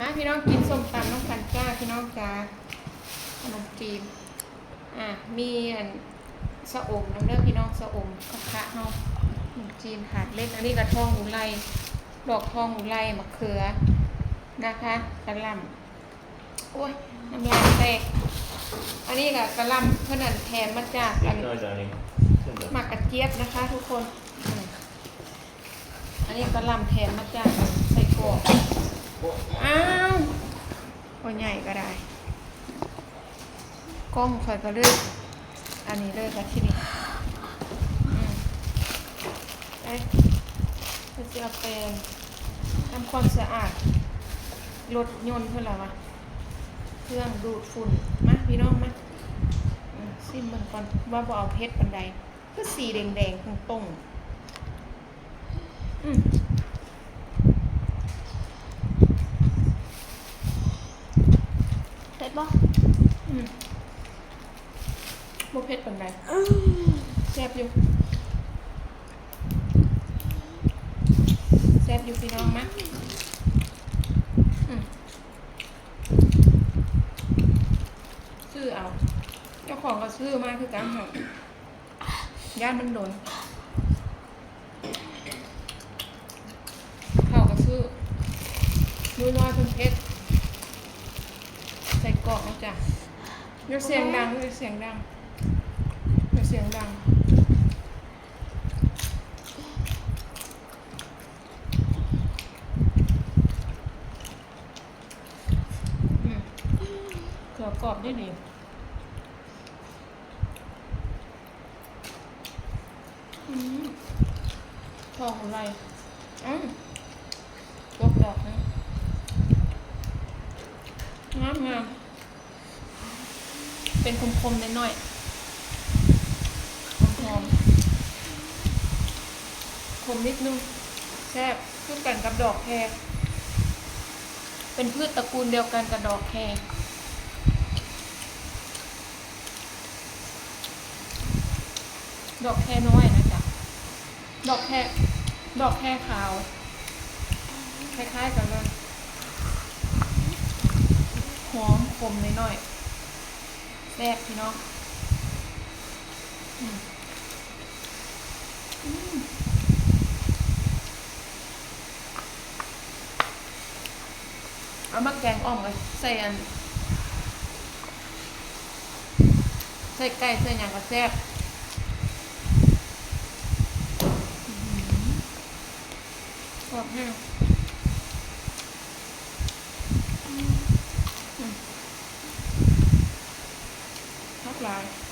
อะพี่น้องกินส้มตำน้องกันจ้าพี่น้องจ้าขนมจีนอะมีอันสะอมน้ำเลือพี่น้องสะอมกระทะเฮาขนมจีนหาดเล็กอันนี้กระทองอุไรดอกทองอุไรมะเขือนะคะกระลำโอ้ยน้ำลายแตกอันนี้กับกระลำเพื่อนันแทนมาจากอันหมักกระเจี๊ยบนะคะ ทุกคน อันนี้กระลำแทนมาจากใส่กรอก อ้าวพอใหญ่ก็ได้ กล้องคอยก็เลือกอันนี้เลยค่ะที่นี่เอ๊ะคือจะเอาไปทำความสะอาดรถยนต์เพื่ออะไรวะเครื่องดูดฝุ่นมาพี่น้องมาซิมมันก่อนว่าบ่เอาเพชรปันใดก็สีแดงๆตรงตรงๆอืม เผ็ ดปะอืมบ่เพชรปันใดแซ่บอยู่แซ่บอยู่พี่น้องมะอืมซื้อเอา เจ้าของก็ซื้อมาคือกันเหรอย่านมันโดนเขาก็ซื้อนูน้อยเพิ่นเพชรใส่กร อกเอาจ้ะเดี๋ยวเสียงดังเดี๋ยวเสียงดังเดี๋ยวเสียงดังอืมเขือกรอบได้ดีทองอะไรอืมดอกดอกนะงามงาม เป็นคมคมๆหน่อยหอมคมนิดนึงแซ่บคือกันกับดอกแครเป็นพืชตระกูลเดียวกันกับดอกแครดอกแครน้อยนะจ๊ะดอกแครดอกแครขาว คล้ายๆกันเลยหอมขมหน่อย ซ่บพี่น้องเอามาแกงอ่อมเลยใส่อันใส่ไก่ใส่ยังก็แซ่บกรอบแห้ง ทั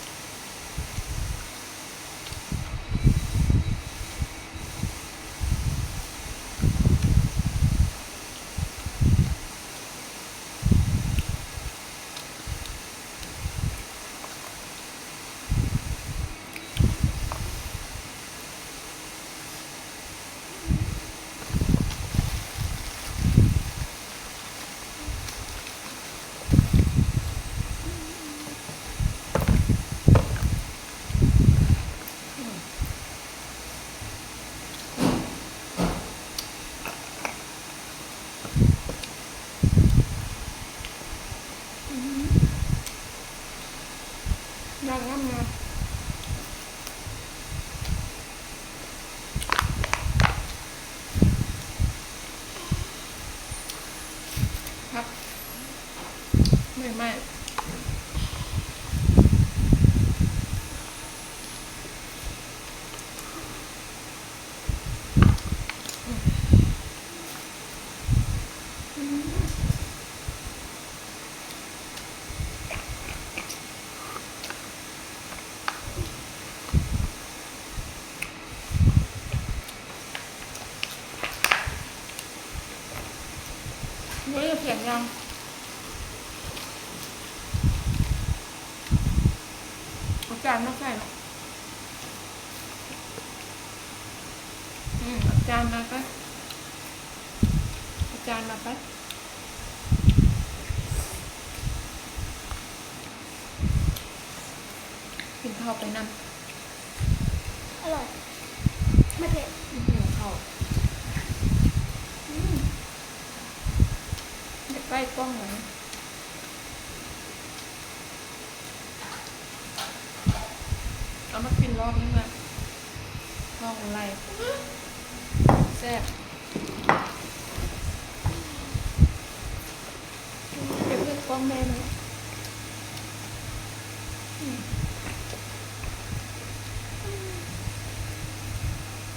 เฮ้เสียงยังอาจานมาใส่หรออืมอาจานมาปเอาจานมาไปกินข้าวไปนั่งอร่อย ไม่เผ็ด หิวข้าวอืมเด็ก ใก ล้กล้องหน่อยเอามากินรอบนี้มาลองอะไรแซ่บเก็บเพื่อนกล้องแม่ไหม